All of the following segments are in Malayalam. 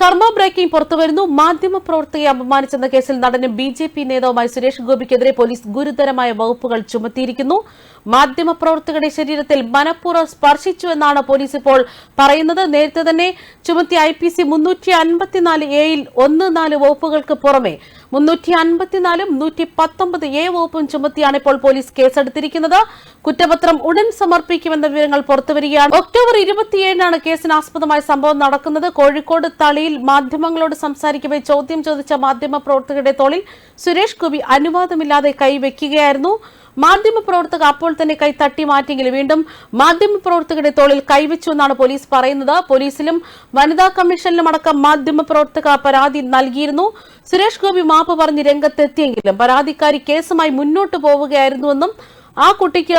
കർമ്മ ബ്രേക്കിംഗ് പുറത്തുവരുന്നു. മാധ്യമ പ്രവർത്തകയെ അപമാനിച്ചെന്ന കേസിൽ നടനും ബി ജെ പി നേതാവുമായി സുരേഷ് ഗോപിക്കെതിരെ പോലീസ് ഗുരുതരമായ വകുപ്പുകൾ ചുമത്തിയിരിക്കുന്നു. മാധ്യമ പ്രവർത്തകരുടെ ശരീരത്തിൽ മനഃപൂർവം സ്പർശിച്ചു എന്നാണ് പോലീസ് ഇപ്പോൾ പറയുന്നത്. നേരത്തെ തന്നെ ചുമത്തിയ ഐ പി സി മുന്നൂറ്റി അൻപത്തിനാല് എയിൽ ഒന്ന് നാല് വകുപ്പുകൾക്ക് പുറമെ മുന്നൂറ്റി അൻപത്തിനാലും നൂറ്റി പത്തൊമ്പത് എ വകുപ്പും ചുമത്തിയാണ് ഇപ്പോൾ പോലീസ് കേസെടുത്തിരിക്കുന്നത്. കുറ്റപത്രം ഉടൻ സമർപ്പിക്കുമെന്ന വിവരങ്ങൾ പുറത്തുവരികയാണ്. ഒക്ടോബർ ഇരുപത്തിയേഴിനാണ് കേസിന് ആസ്പദമായ സംഭവം നടക്കുന്നത്. കോഴിക്കോട് തളിയിൽ മാധ്യമങ്ങളോട് സംസാരിക്കവെ ചോദ്യം ചോദിച്ച മാധ്യമ പ്രവർത്തകരുടെ തോളിൽ സുരേഷ് ഗോപി അനുവാദമില്ലാതെ കൈവയ്ക്കുകയായിരുന്നു മാധ്യമ പ്രവർത്തക അപ്പോൾ തന്നെ കൈ തട്ടി മാറ്റിയെങ്കിലും വീണ്ടും മാധ്യമപ്രവർത്തകരുടെ തോളിൽ കൈവച്ചു എന്നാണ് പോലീസ് പറയുന്നത്. പോലീസിലും വനിതാ കമ്മീഷനിലും അടക്കം മാധ്യമ പ്രവർത്തക പരാതി നൽകിയിരുന്നു. സുരേഷ് ഗോപി മാപ്പ് പറഞ്ഞ് രംഗത്തെത്തിയെങ്കിലും പരാതിക്കാരി കേസുമായി മുന്നോട്ട് പോവുകയായിരുന്നുവെന്നും ആ കുട്ടിക്ക്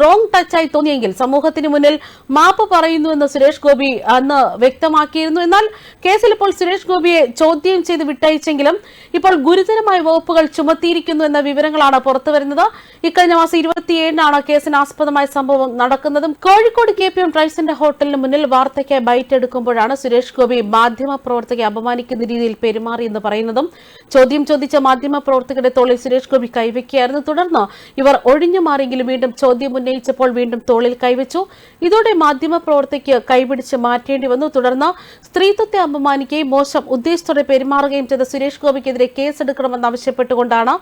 റോങ് ടച്ചായി തോന്നിയെങ്കിൽ സമൂഹത്തിന് മുന്നിൽ മാപ്പ് പറയുന്നുവെന്ന് സുരേഷ് ഗോപി അന്ന് വ്യക്തമാക്കിയിരുന്നു. എന്നാൽ കേസിൽ ഇപ്പോൾ സുരേഷ് ഗോപിയെ ചോദ്യം ചെയ്ത് വിട്ടയച്ചെങ്കിലും ഇപ്പോൾ ഗുരുതരമായ വകുപ്പുകൾ ചുമത്തിയിരിക്കുന്നു എന്ന വിവരങ്ങളാണ് പുറത്തുവരുന്നത് ഇക്കഴിഞ്ഞ മാസം ഇരുപത്തിയേഴിനാണ് കേസിന് ആസ്പദമായ സംഭവം നടക്കുന്നതും. കോഴിക്കോട് കെ പി എം ട്രൈസിന്റെ ഹോട്ടലിന് മുന്നിൽ വാർത്തയ്ക്കായി ബൈറ്റ് എടുക്കുമ്പോഴാണ് സുരേഷ് ഗോപി മാധ്യമ പ്രവർത്തകയെ അപമാനിക്കുന്ന രീതിയിൽ പെരുമാറിയെന്ന് പറയുന്നതും. ചോദ്യം ചോദിച്ച മാധ്യമ പ്രവർത്തകരുടെ തോളിൽ സുരേഷ് ഗോപി കൈവയ്ക്കുകയായിരുന്നു തുടർന്ന് ഇവർ ഒഴിഞ്ഞു മാറിയെങ്കിലും വീണ്ടും ചോദ്യം ഉന്നയിച്ചപ്പോൾ വീണ്ടും തോളിൽ കൈവച്ചു. ഇതോടെ മാധ്യമ പ്രവർത്തിക്ക് കൈപിടിച്ച് മാറ്റേണ്ടി വന്നു. തുടർന്ന് സ്ത്രീത്വത്തെ അപമാനിക്കുകയും മോശം ഉദ്ദേശത്തോടെ പെരുമാറുകയും ചെയ്ത സുരേഷ് ഗോപിക്കെതിരെ കേസെടുക്കണമെന്നാവശ്യപ്പെട്ടുകൊണ്ടാണ്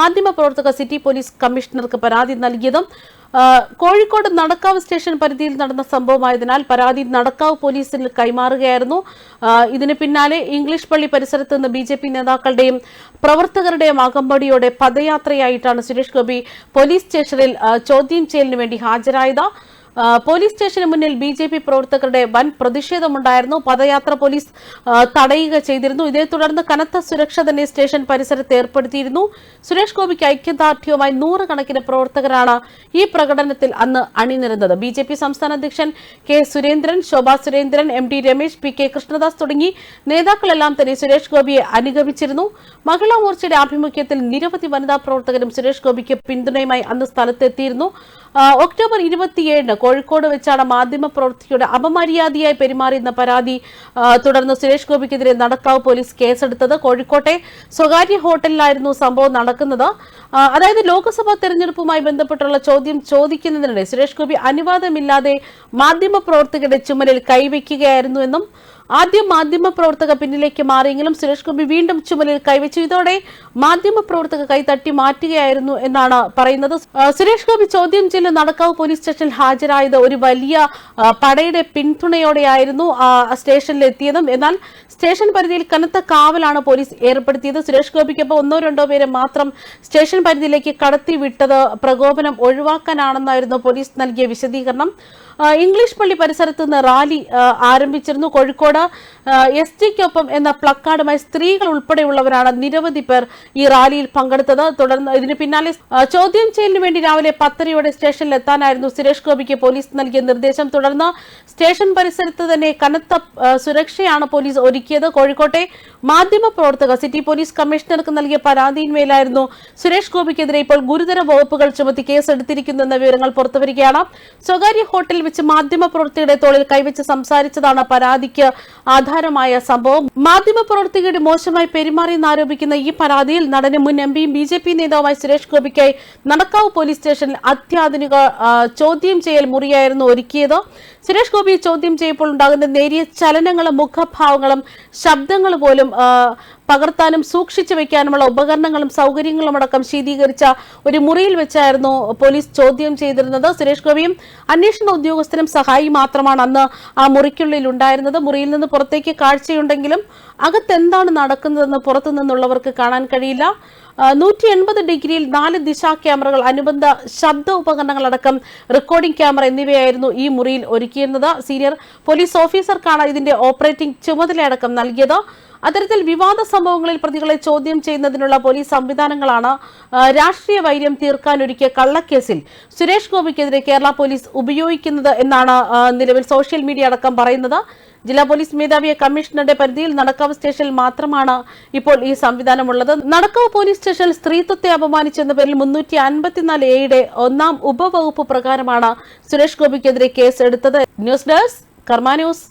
മാധ്യമ പ്രവർത്തക സിറ്റി പോലീസ് കമ്മീഷണർക്ക് പരാതി നൽകിയതും കോഴിക്കോട് നടക്കാവ് സ്റ്റേഷൻ പരിധിയിൽ നടന്ന സംഭവമായതിനാൽ പരാതി നടക്കാവ് പോലീസിൽ കൈമാറുകയായിരുന്നു. ഇതിന് പിന്നാലെ ഇംഗ്ലീഷ് പള്ളി പരിസരത്ത് നിന്ന് ബി ജെ പി നേതാക്കളുടെയും പ്രവർത്തകരുടെയും അകമ്പടിയോടെ പദയാത്രയായിട്ടാണ് സുരേഷ് ഗോപി പോലീസ് സ്റ്റേഷനിൽ ചോദ്യം ചെയ്യലിന് വേണ്ടി ഹാജരായത്. പോലീസ് സ്റ്റേഷന് മുന്നിൽ ബി ജെ പി പ്രവർത്തകരുടെ വൻ പ്രതിഷേധമുണ്ടായിരുന്നു. പദയാത്ര പോലീസ് തടയുക ചെയ്തിരുന്നു. ഇതേ തുടർന്ന് കനത്ത സുരക്ഷ തന്നെ സ്റ്റേഷൻ പരിസരത്ത് ഏർപ്പെടുത്തിയിരുന്നു. സുരേഷ് ഗോപിക്ക് ഐക്യദാർഢ്യവുമായി നൂറുകണക്കിന് പ്രവർത്തകരാണ് ഈ പ്രകടനത്തിൽ അന്ന് അണിനിരുന്നത്. ബി സംസ്ഥാന അധ്യക്ഷൻ K Surendran Shobha Surendran M Ramesh P Krishnadas തുടങ്ങി നേതാക്കളെല്ലാം തന്നെ സുരേഷ് ഗോപിയെ അനുഗമിച്ചിരുന്നു. മഹിളാ മോർച്ചയുടെ ആഭിമുഖ്യത്തിൽ നിരവധി വനിതാ പ്രവർത്തകരും സുരേഷ് ഗോപിക്ക് പിന്തുണയുമായി അന്ന് സ്ഥലത്തെത്തിയിരുന്നു. ഒക്ടോബർ ഇരുപത്തിയേഴിന് കോഴിക്കോട് വെച്ചാണ് മാധ്യമ പ്രവർത്തകയുടെ അപമര്യാദയായി പെരുമാറിയെന്ന പരാതി തുടർന്ന് സുരേഷ് ഗോപിക്കെതിരെ നടക്കാവ് പോലീസ് കേസെടുത്തത് കോഴിക്കോട്ടെ സ്വകാര്യ ഹോട്ടലിലായിരുന്നു സംഭവം നടക്കുന്നത്. അതായത് ലോക്സഭാ തെരഞ്ഞെടുപ്പുമായി ബന്ധപ്പെട്ടുള്ള ചോദ്യം ചോദിക്കുന്നതിനിടെ സുരേഷ് ഗോപി അനുവാദമില്ലാതെ മാധ്യമ പ്രവർത്തകരുടെ ചുമലിൽ കൈവയ്ക്കുകയായിരുന്നുവെന്നും ആദ്യം മാധ്യമ പ്രവർത്തക പിന്നിലേക്ക് മാറിയെങ്കിലും സുരേഷ് ഗോപി വീണ്ടും ചുമലിൽ കൈവച്ചു. ഇതോടെ മാധ്യമ പ്രവർത്തക കൈ തട്ടി മാറ്റുകയായിരുന്നു എന്നാണ് പറയുന്നത്. സുരേഷ് ഗോപി ചോദ്യം ചെയ്യൽ നടക്കാവ് പോലീസ് സ്റ്റേഷനിൽ ഹാജരായത് ഒരു വലിയ പടയുടെ പിന്തുണയോടെയായിരുന്നു സ്റ്റേഷനിൽ എത്തിയതും എന്നാൽ സ്റ്റേഷൻ പരിധിയിൽ കനത്ത കാവലാണ് പോലീസ് ഏർപ്പെടുത്തിയത്. സുരേഷ് ഗോപിക്കൊപ്പം ഒന്നോ രണ്ടോ പേരെ മാത്രം സ്റ്റേഷൻ പരിധിയിലേക്ക് കടത്തിവിട്ടത് പ്രകോപനം ഒഴിവാക്കാനാണെന്നായിരുന്നു പോലീസ് നൽകിയ വിശദീകരണം. ഇംഗ്ലീഷ് പള്ളി പരിസരത്ത് നിന്ന് റാലി ആരംഭിച്ചിരുന്നു. കോഴിക്കോട് എസ് ടിക്കൊപ്പം എന്ന പ്ലക്കാർഡുമായി സ്ത്രീകൾ ഉൾപ്പെടെയുള്ളവരാണ് നിരവധി പേർ ഈ റാലിയിൽ പങ്കെടുത്തത്. തുടർന്ന് ഇതിന് പിന്നാലെ ചോദ്യം ചെയ്യലിന് വേണ്ടി രാവിലെ പത്തരയോടെ സ്റ്റേഷനിൽ എത്താനായിരുന്നു സുരേഷ് ഗോപിക്ക് പോലീസ് നൽകിയ നിർദ്ദേശം. തുടർന്ന് സ്റ്റേഷൻ പരിസരത്ത് തന്നെ കനത്ത സുരക്ഷയാണ് പോലീസ് ഒരുക്കിയത്. കോഴിക്കോട്ടെ മാധ്യമ പ്രവർത്തക സിറ്റി പോലീസ് കമ്മീഷണർക്ക് നൽകിയ പരാതിയിന്മേലായിരുന്നു സുരേഷ് ഗോപിക്കെതിരെ ഇപ്പോൾ ഗുരുതര വകുപ്പുകൾ ചുമത്തി കേസെടുത്തിരിക്കുന്നു എന്ന വിവരങ്ങൾ പുറത്തുവരികയാണ്. സ്വകാര്യ ഹോട്ടലിൽ വെച്ച് മാധ്യമ പ്രവർത്തകരുടെ തോളിൽ കൈവച്ച് സംസാരിച്ചതാണ് പരാതിക്ക് ആധാരമായ സംഭവം. മാധ്യമ പ്രവർത്തകരുടെ മോശമായി പെരുമാറിയെന്ന് ആരോപിക്കുന്ന ഈ പരാതിയിൽ നടന് മുൻ എം പിയും ബി ജെ പി നേതാവുമായ സുരേഷ് ഗോപിക്കായി നടക്കാവ് പോലീസ് സ്റ്റേഷനിൽ അത്യാധുനിക ചോദ്യം ചെയ്യൽ മുറിയായിരുന്നു ഒരുക്കിയത്. സുരേഷ് ഗോപിയെ ചോദ്യം ചെയ്യപ്പോൾ ഉണ്ടാകുന്ന നേരിയ ചലനങ്ങളും മുഖഭാവങ്ങളും ശബ്ദങ്ങൾ പോലും പകർത്താനും സൂക്ഷിച്ചു വെക്കാനുമുള്ള ഉപകരണങ്ങളും സൗകര്യങ്ങളും അടക്കം ശീതീകരിച്ച ഒരു മുറിയിൽ വെച്ചായിരുന്നു പോലീസ് ചോദ്യം ചെയ്തിരുന്നത്. സുരേഷ് ഗോപിയും അന്വേഷണ ഉദ്യോഗസ്ഥനും സഹായി മാത്രമാണ് അന്ന് ആ മുറിക്കുള്ളിൽ ഉണ്ടായിരുന്നത്. മുറിയിൽ നിന്ന് പുറത്തേക്ക് കാഴ്ചയുണ്ടെങ്കിലും അകത്തെന്താണ് നടക്കുന്നതെന്ന് പുറത്തു നിന്നുള്ളവർക്ക് കാണാൻ കഴിയില്ല. നൂറ്റി എൺപത് ഡിഗ്രിയിൽ നാല് ദിശാ ക്യാമറകൾ അനുബന്ധ ശബ്ദ ഉപകരണങ്ങളടക്കം റെക്കോർഡിംഗ് ക്യാമറ എന്നിവയായിരുന്നു ഈ മുറിയിൽ ഒരുക്കിയിരുന്നത്. സീനിയർ പോലീസ് ഓഫീസർക്കാണ് ഇതിന്റെ ഓപ്പറേറ്റിംഗ് ചുമതലയടക്കം നൽകിയത്. അത്തരത്തിൽ വിവാദ സംഭവങ്ങളിൽ പ്രതികളെ ചോദ്യം ചെയ്യുന്നതിനുള്ള പോലീസ് സംവിധാനങ്ങളാണ് രാഷ്ട്രീയ വൈര്യം തീർക്കാനൊരുക്കിയ കള്ളക്കേസിൽ സുരേഷ് ഗോപിക്കെതിരെ കേരള പോലീസ് ഉപയോഗിക്കുന്നത് എന്നാണ് നിലവിൽ സോഷ്യൽ മീഡിയ അടക്കം പറയുന്നത്. ജില്ലാ പോലീസ് മേധാവിയെ കമ്മീഷണറുടെ പരിധിയിൽ നടക്കാവ് സ്റ്റേഷനിൽ മാത്രമാണ് ഇപ്പോൾ ഈ സംവിധാനമുള്ളത്. നടക്കാവ് പോലീസ് സ്റ്റേഷനിൽ സ്ത്രീത്വത്തെ അപമാനിച്ചെന്ന പേരിൽ മുന്നൂറ്റി അൻപത്തിനാല് എയുടെ ഒന്നാം ഉപവകുപ്പ് പ്രകാരമാണ് സുരേഷ് ഗോപിക്കെതിരെ കേസ് എടുത്തത് ന്യൂസ് ഡെസ്ക് കർമ്മ ന്യൂസ്.